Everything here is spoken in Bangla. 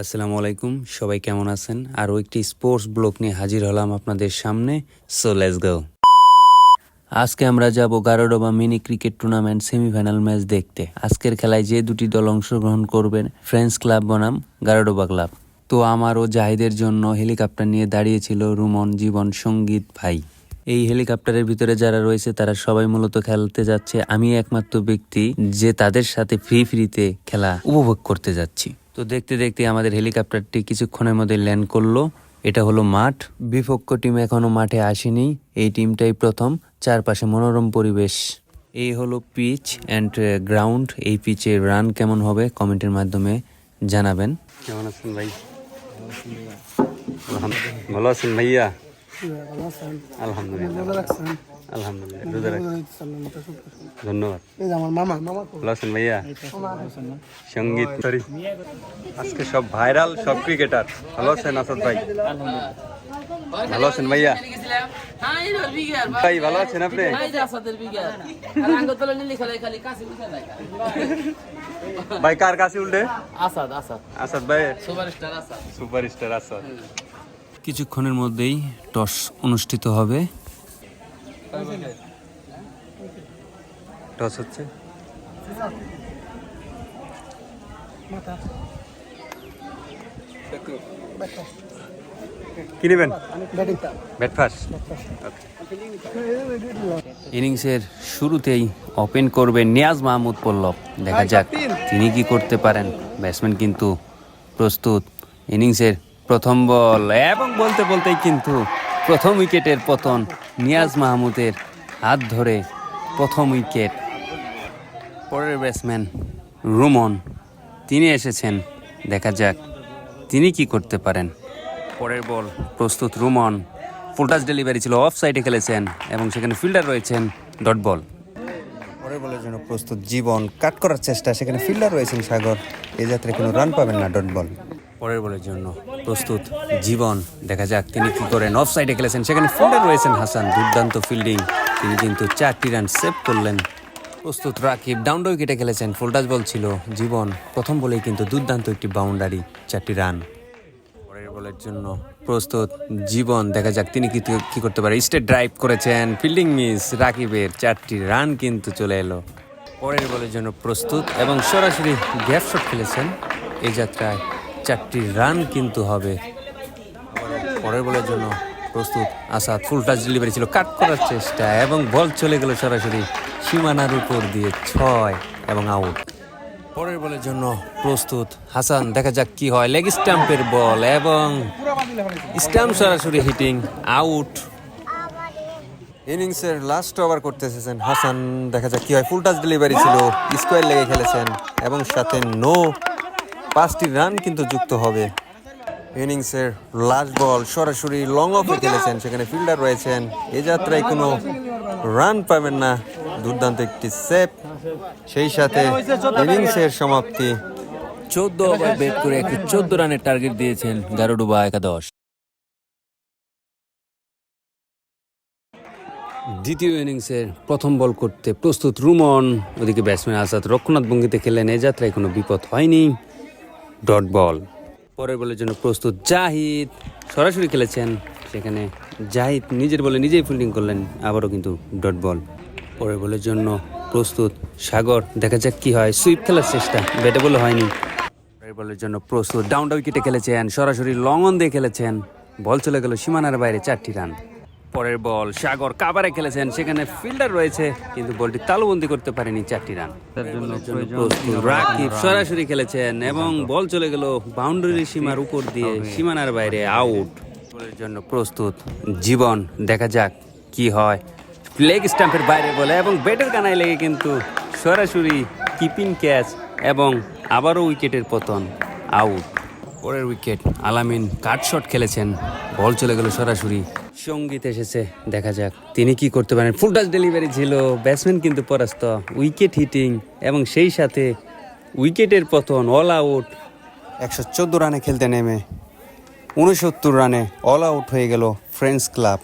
আসসালামু আলাইকুম, সবাই কেমন আছেন? আরও একটি স্পোর্টস ব্লক নিয়ে হাজির হলাম আপনাদের সামনে। সো লেটস গো আজকে আমরা যাব Garodoba mini cricket tournament semifinal match দেখতে। আজকের খেলায় যে দুটি দল অংশগ্রহণ করবেন ফ্রেন্ডস ক্লাব বনাম, গারোডোবা ক্লাব তো আমার ও জাহিদের জন্য হেলিকপ্টার নিয়ে দাঁড়িয়েছিল রুমন জীবন সংগীত ভাই। এই হেলিকপ্টারের ভিতরে যারা রয়েছে, তারা সবাই মূলত খেলতে যাচ্ছে। আমি একমাত্র ব্যক্তি যে তাদের সাথে ফ্রি ফ্রিতে খেলা উপভোগ করতে যাচ্ছি। তো দেখতে দেখতে আমাদের হেলিকপ্টারটি কিছুক্ষণের মধ্যে ল্যান্ড করল। এটা হলো মাঠ। বিপক্ষ টিম এখনও মাঠে আসেনি। এই টিমটাই প্রথম। চারপাশে মনোরম পরিবেশ। এই হলো পিচ অ্যান্ড গ্রাউন্ড। এই পিচের রান কেমন হবে কমেন্টের মাধ্যমে জানাবেন। কেমন আছেন ভাই? ভালো আছেন ভাইয়া? আলহামদুলিল্লাহ। আলহামদুলিল্লাহ। ধন্যবাদ। এই যে আমার মামা মামা ভালো আছেন ভাইয়া? সংগীত। সরি। আজকে সব ভাইরাল সব ক্রিকেটার। ভালো আছেন আসাদ ভাই? ভালো আছেন ভাইয়া? ভাই ভালো আছেন আপনি? ভাই কার কাছে উল্টে? আসাদ আসাদ। আসাদ ভাই। সুপারস্টার আসাদ। সুপারস্টার আসাদ। কিছুক্ষণের মধ্যেই টস অনুষ্ঠিত হবে। টস হচ্ছে? কি নেবেন? Bat first. ইনিংসের শুরুতেই ওপেন করবেন নিয়াজ মাহমুদ পল্লব। দেখা যাক তিনি কি করতে পারেন। ব্যাটসম্যান কিন্তু প্রস্তুত। ইনিংসের প্রথম বল। এবং বলতে বলতেই কিন্তু প্রথম উইকেটের পতন নিয়াজ মাহমুদের হাত ধরে প্রথম উইকেট। পরের ব্যাটসম্যান রুমন, তিনি এসেছেন, দেখা যাক তিনি কি করতে পারেন। পরের বল প্রস্তুত রুমন ফুলটাস ডেলিভারি ছিল অফ সাইডে খেলেছেন এবং সেখানে ফিল্ডার রয়েছেন ডট বল। পরের বলের জন্য প্রস্তুত জীবন কাট করার চেষ্টা, সেখানে ফিল্ডার রয়েছেন সাগর। এই যাত্রায় কোনো রান পাবেন না ডট বল। পরের বলের জন্য প্রস্তুত জীবন। দেখা যাক তিনি কি করেন। অফ সাইডে খেলেছেন। সেখানে ফিল্ডার রয়েছেন হাসান। দুর্দান্ত ফিল্ডিং তিনি কিন্তু চারটি রান সেভ করলেন। প্রস্তুত রাকিব। ডাউন উইকেটে খেলেছেন। ফুলটাস বল ছিল জীবন। প্রথম বলেই কিন্তু দুর্দান্ত একটি বাউন্ডারি চারটি রান পরের বলের জন্য প্রস্তুত জীবন। দেখা যাক তিনি কি কি করতে পারে। স্টেট ড্রাইভ করেছেন। ফিল্ডিং মিস রাকিবের। চারটি রান কিন্তু চলে এলো। পরের বলের জন্য প্রস্তুত এবং সরাসরি গ্যাপ শট খেলেছেন। এই যাত্রায় চারটি রান কিন্তু হবে। পরের বলের জন্য প্রস্তুত আসাদ। ফুল টাচ ডেলিভারি ছিল। কাট করার চেষ্টা এবং বল চলে গেল সরাসরি সীমানার উপর দিয়ে ছয় এবং আউট পরের বলের জন্য প্রস্তুত হাসান। দেখা যাক কি হয়। লেগ স্টাম্পের বল এবং স্টাম্প সরাসরি হিটিং আউট ইনিংসের লাস্ট ওভার করতে এসেছেন হাসান। দেখা যাক কি হয়। ফুল টাচ ডেলিভারি ছিল। স্কোয়ার লেগে খেলেছেন এবং সাথে নো পাঁচটি রান কিন্তু যুক্ত হবে। ইনিংসের লাস্ট বল সরাসরি লং অফে খেলেছেন, সেখানে ফিল্ডার রয়েছেন। এ যাত্রায় কোনো রান পাবেন না, দুর্দান্ত একটি সেভ সেই সাথে ইনিংসের সমাপ্তি। চোদ্দ ওভার ব্যাট করে একটি চোদ্দ রানের টার্গেট দিয়েছেন গারুডুবা একাদশ। দ্বিতীয় ইনিংসের প্রথম বল করতে প্রস্তুত রুমন, ওদিকে ব্যাটসম্যান আসাদ রক্ষণাৎ ভঙ্গিতে খেলেন এ যাত্রায় কোনো বিপদ হয়নি। Dot ball. পরের বলের জন্য প্রস্তুত জাহিদ। সরাসরি খেলেছেন সেখানে জাহিদ নিজের বলে নিজেই ফিল্ডিং করলেন, আবারও কিন্তু ডট বল। পরের বলের জন্য প্রস্তুত সাগর। দেখা যাক কি হয় সুইপ খেলার চেষ্টা, ব্যাটে বলে হয়নি। পরের বলের জন্য প্রস্তুত ডাউন উইকেটে খেলেছেন, সরাসরি লং অন দিয়ে খেলেছেন। বল চলে গেল সীমানার বাইরে, চারটি রান পরের বল। সাগর কাবারে খেলেছেন সেখানে ফিল্ডার রয়েছে কিন্তু বলটি তালুবন্দি করতে পারেনি চারটি রান। তার জন্য রাকিব সরাসরি খেলেছেন এবং বল চলে গেল বাউন্ডারি সীমার উপর দিয়ে সীমানার বাইরে আউট। বলের জন্য প্রস্তুত জীবন। দেখা যাক কি হয়। লেগ স্টাম্পের বাইরে বলে এবং ব্যাটের কানায় লেগে কিন্তু সরাসরি কিপিং ক্যাচ এবং আবারও উইকেটের পতন আউট। পরের উইকেট আলামিন কাট শট খেলেছেন। বল চলে গেল সরাসরি সংগীত এসেছে, দেখা যাক। তিনি কি করতে পারেন? ফুল টাচ ডেলিভারি ছিল, ব্যাটসম্যান কিন্তু পরাস্ত, উইকেট হিটিং এবং সেই সাথে উইকেটের পতন অল আউট একশো চোদ্দ রানে খেলতে নেমে, উনসত্তর রানে অল আউট হয়ে গেল ফ্রেন্ডস ক্লাব।